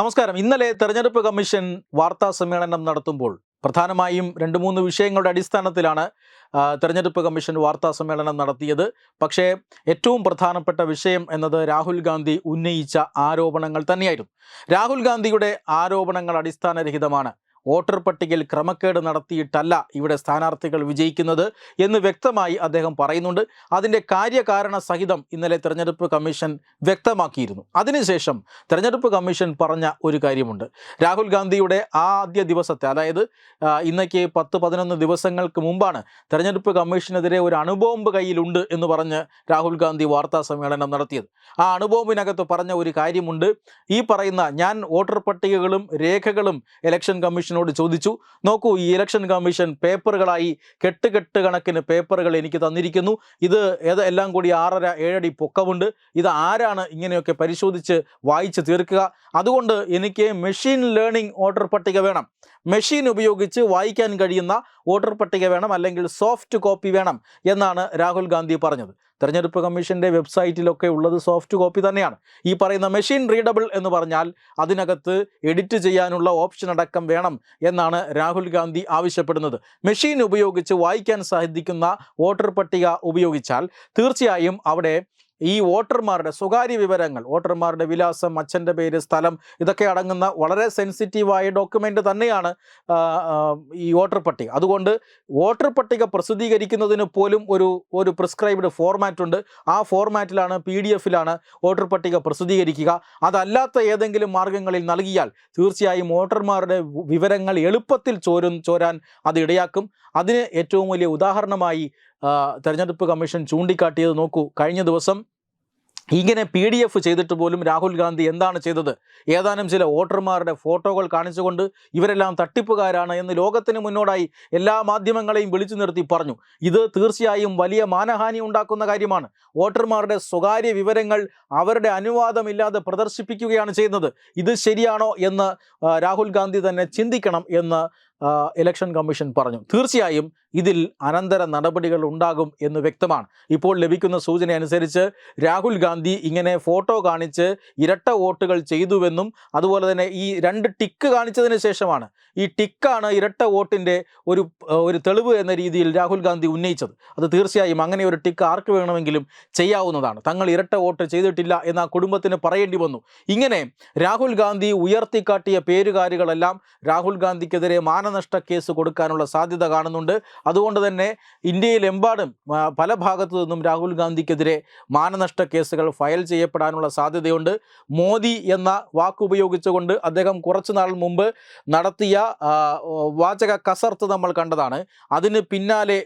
നമസ്കാരം. ഇന്നലെ തെരഞ്ഞെടുപ്പ് കമ്മീഷൻ വാർത്താ സമ്മേളനം നടത്തുമ്പോൾ പ്രധാനമായും രണ്ട് മൂന്ന് വിഷയങ്ങളുടെ അടിസ്ഥാനത്തിലാണ് തെരഞ്ഞെടുപ്പ് കമ്മീഷൻ വാർത്താ സമ്മേളനം നടത്തിയത്. പക്ഷേ ഏറ്റവും പ്രധാനപ്പെട്ട വിഷയം എന്നത് രാഹുൽ ഗാന്ധി ഉന്നയിച്ച ആരോപണങ്ങൾ തന്നെയായിരുന്നു. രാഹുൽ ഗാന്ധിയുടെ ആരോപണങ്ങൾ അടിസ്ഥാനരഹിതമാണ്. വോട്ടർ പട്ടികയിൽ ക്രമക്കേട് നടത്തിയിട്ടല്ല ഇവിടെ സ്ഥാനാർത്ഥികൾ വിജയിക്കുന്നത് എന്ന് വ്യക്തമായി അദ്ദേഹം പറയുന്നുണ്ട്. അതിന്റെ കാര്യകാരണ സഹിതം ഇന്നലെ തെരഞ്ഞെടുപ്പ് കമ്മീഷൻ വ്യക്തമാക്കിയിരുന്നു. അതിനുശേഷം തെരഞ്ഞെടുപ്പ് കമ്മീഷൻ പറഞ്ഞ ഒരു കാര്യമുണ്ട്. രാഹുൽ ഗാന്ധിയുടെ ആദ്യ ദിവസത്തെ അതായത് ഇന്നേക്ക് പത്ത് പതിനൊന്ന് ദിവസങ്ങൾക്ക് മുമ്പാണ് തെരഞ്ഞെടുപ്പ് കമ്മീഷനെതിരെ ഒരു അണുബോംബ് കയ്യിലുണ്ട് എന്ന് പറഞ്ഞ് രാഹുൽ ഗാന്ധി വാർത്താ സമ്മേളനം നടത്തിയത്. ആ അണുബോംബിനകത്ത് പറഞ്ഞ ഒരു കാര്യമുണ്ട്. ഈ പറയുന്ന ഞാൻ വോട്ടർ പട്ടികകളും രേഖകളും ഇലക്ഷൻ കമ്മീഷനോട് ചോദിച്ചു. നോക്കൂ ഈ ഇലക്ഷൻ കമ്മീഷൻ പേപ്പറുകളായി കെട്ടുകെട്ട് കണക്കിന് പേപ്പറുകൾ എനിക്ക് തന്നിരിക്കുന്നു. ഇത് ഏത് എല്ലാം കൂടി ആറര ഏഴടി പൊക്കമുണ്ട്. ഇത് ആരാണ് ഇങ്ങനെയൊക്കെ പരിശോധിച്ച് വായിച്ച് തീർക്കുക? അതുകൊണ്ട് എനിക്ക് മെഷീൻ ലേണിംഗ് വോട്ടർ പട്ടിക വേണം. മെഷീൻ ഉപയോഗിച്ച് വായിക്കാൻ കഴിയുന്ന വോട്ടർ പട്ടിക വേണം അല്ലെങ്കിൽ സോഫ്റ്റ് കോപ്പി വേണം എന്നാണ് രാഹുൽ ഗാന്ധി പറഞ്ഞത്. തെരഞ്ഞെടുപ്പ് കമ്മീഷന്റെ വെബ്സൈറ്റിലൊക്കെ ഉള്ളത് സോഫ്റ്റ് കോപ്പി തന്നെയാണ്. ഈ പറയുന്ന മെഷീൻ റീഡബിൾ എന്ന് പറഞ്ഞാൽ അതിനകത്ത് എഡിറ്റ് ചെയ്യാനുള്ള ഓപ്ഷൻ അടക്കം വേണം എന്നാണ് രാഹുൽ ഗാന്ധി ആവശ്യപ്പെടുന്നത്. മെഷീൻ ഉപയോഗിച്ച് വായിക്കാൻ സാധിക്കുന്ന വോട്ടർ പട്ടിക ഉപയോഗിച്ചാൽ തീർച്ചയായും അവിടെ ഈ വോട്ടർമാരുടെ സ്വകാര്യ വിവരങ്ങൾ വോട്ടർമാരുടെ വിലാസം അച്ഛന്റെ പേര് സ്ഥലം ഇതൊക്കെ അടങ്ങുന്ന വളരെ സെൻസിറ്റീവായ ഡോക്യുമെന്റ് തന്നെയാണ് ഈ വോട്ടർ പട്ടിക. അതുകൊണ്ട് വോട്ടർ പട്ടിക പ്രസിദ്ധീകരിക്കുന്നതിന് പോലും ഒരു ഒരു പ്രിസ്ക്രൈബ്ഡ് ഫോർമാറ്റ് ഉണ്ട്. ആ ഫോർമാറ്റിലാണ് പി ഡി എഫിലാണ് വോട്ടർ പട്ടിക പ്രസിദ്ധീകരിക്കുക. അതല്ലാത്ത ഏതെങ്കിലും മാർഗങ്ങളിൽ നൽകിയാൽ തീർച്ചയായും വോട്ടർമാരുടെ വിവരങ്ങൾ എളുപ്പത്തിൽ ചോരും ചോരാൻ അത് ഇടയാക്കും. അതിന് ഏറ്റവും വലിയ ഉദാഹരണമായി തെരഞ്ഞെടുപ്പ് കമ്മീഷൻ ചൂണ്ടിക്കാട്ടിയത് നോക്കൂ. കഴിഞ്ഞ ദിവസം ഇങ്ങനെ പി ഡി എഫ് ചെയ്തിട്ട് പോലും രാഹുൽ ഗാന്ധി എന്താണ് ചെയ്തത്? ഏതാനും ചില വോട്ടർമാരുടെ ഫോട്ടോകൾ കാണിച്ചുകൊണ്ട് ഇവരെല്ലാം തട്ടിപ്പുകാരാണ് എന്ന് ലോകത്തിന് മുന്നോടായി എല്ലാ മാധ്യമങ്ങളെയും വിളിച്ചു നിർത്തി പറഞ്ഞു. ഇത് തീർച്ചയായും വലിയ മാനഹാനി ഉണ്ടാക്കുന്ന കാര്യമാണ്. വോട്ടർമാരുടെ സ്വകാര്യ വിവരങ്ങൾ അവരുടെ അനുവാദമില്ലാതെ പ്രദർശിപ്പിക്കുകയാണ് ചെയ്യുന്നത്. ഇത് ശരിയാണോ എന്ന് രാഹുൽ ഗാന്ധി തന്നെ ചിന്തിക്കണം എന്ന് ഇലക്ഷൻ കമ്മീഷൻ പറഞ്ഞു. തീർച്ചയായും ഇതിൽ അനന്തര നടപടികൾ ഉണ്ടാകും എന്ന് വ്യക്തമാണ്. ഇപ്പോൾ ലഭിക്കുന്ന സൂചന അനുസരിച്ച് രാഹുൽ ഗാന്ധി ഇങ്ങനെ ഫോട്ടോ കാണിച്ച് ഇരട്ട വോട്ടുകൾ ചെയ്തുവെന്നും അതുപോലെ തന്നെ ഈ രണ്ട് ടിക്ക് കാണിച്ചതിന് ശേഷമാണ്. ഈ ടിക്കാണ് ഇരട്ട വോട്ടിന്റെ ഒരു ഒരു തെളിവ് എന്ന രീതിയിൽ രാഹുൽ ഗാന്ധി ഉന്നയിച്ചത്. അത് തീർച്ചയായും അങ്ങനെ ഒരു ടിക്ക് ആർക്ക് വേണമെങ്കിലും ചെയ്യാവുന്നതാണ്. തങ്ങൾ ഇരട്ട വോട്ട് ചെയ്തിട്ടില്ല എന്ന് ആ കുടുംബത്തിന് പറയേണ്ടി വന്നു. ഇങ്ങനെ രാഹുൽ ഗാന്ധി ഉയർത്തിക്കാട്ടിയ പേരുകാരികളെല്ലാം രാഹുൽ ഗാന്ധിക്കെതിരെ മാനനഷ്ട കേസ് കൊടുക്കാനുള്ള സാധ്യത കാണുന്നുണ്ട്. അതുകൊണ്ട് തന്നെ ഇന്ത്യയിലെമ്പാടും പല ഭാഗത്തു നിന്നും രാഹുൽ ഗാന്ധിക്കെതിരെ മാനനഷ്ട കേസുകൾ ഫയൽ ചെയ്യപ്പെടാനുള്ള സാധ്യതയുണ്ട്. മോദി എന്ന വാക്കുപയോഗിച്ചുകൊണ്ട് അദ്ദേഹം കുറച്ചു നാൾ മുമ്പ് നടത്തിയ വാചക കസർത്ത് നമ്മൾ കണ്ടതാണ്. അതിന് പിന്നാലെ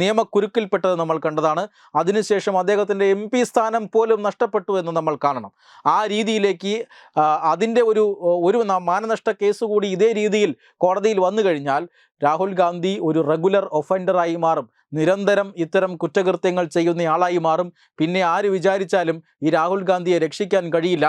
നിയമക്കുരുക്കിൽപ്പെട്ടത് നമ്മൾ കണ്ടതാണ്. അതിനുശേഷം അദ്ദേഹത്തിന്റെ എം പി സ്ഥാനം പോലും നഷ്ടപ്പെട്ടു എന്ന് നമ്മൾ കാണണം. ആ രീതിയിലേക്ക് അതിന്റെ ഒരു ഒരു മാനനഷ്ട കേസ് കൂടി ഇതേ രീതിയിൽ കോടതിയിൽ വന്നു കഴിഞ്ഞാൽ രാഹുൽ ഗാന്ധി ഒരു റെഗുലർ ഒഫൻഡറായി മാറും. നിരന്തരം ഇത്തരം കുറ്റകൃത്യങ്ങൾ ചെയ്യുന്നയാളായി മാറും. പിന്നെ ആര് വിചാരിച്ചാലും ഈ രാഹുൽ ഗാന്ധിയെ രക്ഷിക്കാൻ കഴിയില്ല.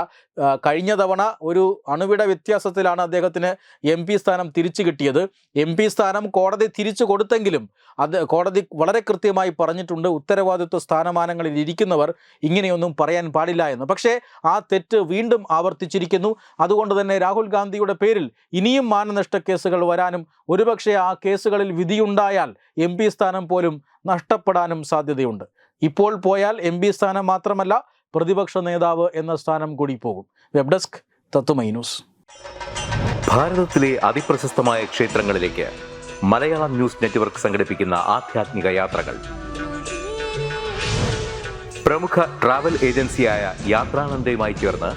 കഴിഞ്ഞ തവണ ഒരു അണുവിട വ്യത്യാസത്തിലാണ് അദ്ദേഹത്തിന് എം പി സ്ഥാനം തിരിച്ചു കിട്ടിയത്. എം പി സ്ഥാനം കോടതി തിരിച്ചു കൊടുത്തെങ്കിലും അത് കോടതി വളരെ കൃത്യമായി പറഞ്ഞിട്ടുണ്ട് ഉത്തരവാദിത്വ സ്ഥാനമാനങ്ങളിൽ ഇരിക്കുന്നവർ ഇങ്ങനെയൊന്നും പറയാൻ പാടില്ല എന്ന്. പക്ഷേ ആ തെറ്റ് വീണ്ടും ആവർത്തിച്ചിരിക്കുന്നു. അതുകൊണ്ട് തന്നെ രാഹുൽ ഗാന്ധിയുടെ പേരിൽ ഇനിയും മാനനഷ്ട കേസുകൾ വരാനും ഒരുപക്ഷെ ആ കേസുകളിൽ വിധിയുണ്ടായാൽ എം പി സ്ഥാനം പോലും നഷ്ടപ്പെടാനും സാധ്യതയുണ്ട്. ഇപ്പോൾ പോയാൽ എം പി സ്ഥാനം മാത്രമല്ല പ്രതിപക്ഷ നേതാവ് എന്ന സ്ഥാനം കൂടി പോകും. വെബ് ഡെസ്ക് തത്തുമൈ ന്യൂസ്. ഭാരതത്തിലെ അതിപ്രശസ്തമായ ക്ഷേത്രങ്ങളിലേക്ക് മലയാളം ന്യൂസ് നെറ്റ്വർക്ക് സംഘടിപ്പിക്കുന്ന ആധ്യാത്മിക യാത്രകൾ. പ്രമുഖ ട്രാവൽ ഏജൻസിയായ യാത്രാനന്ദയുമായി ചേർന്ന്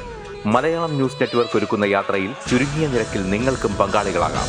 മലയാളം ന്യൂസ് നെറ്റ്വർക്ക് ഒരുക്കുന്ന യാത്രയിൽ ചുരുങ്ങിയ നിരക്കിൽ നിങ്ങൾക്കും പങ്കാളികളാകാം.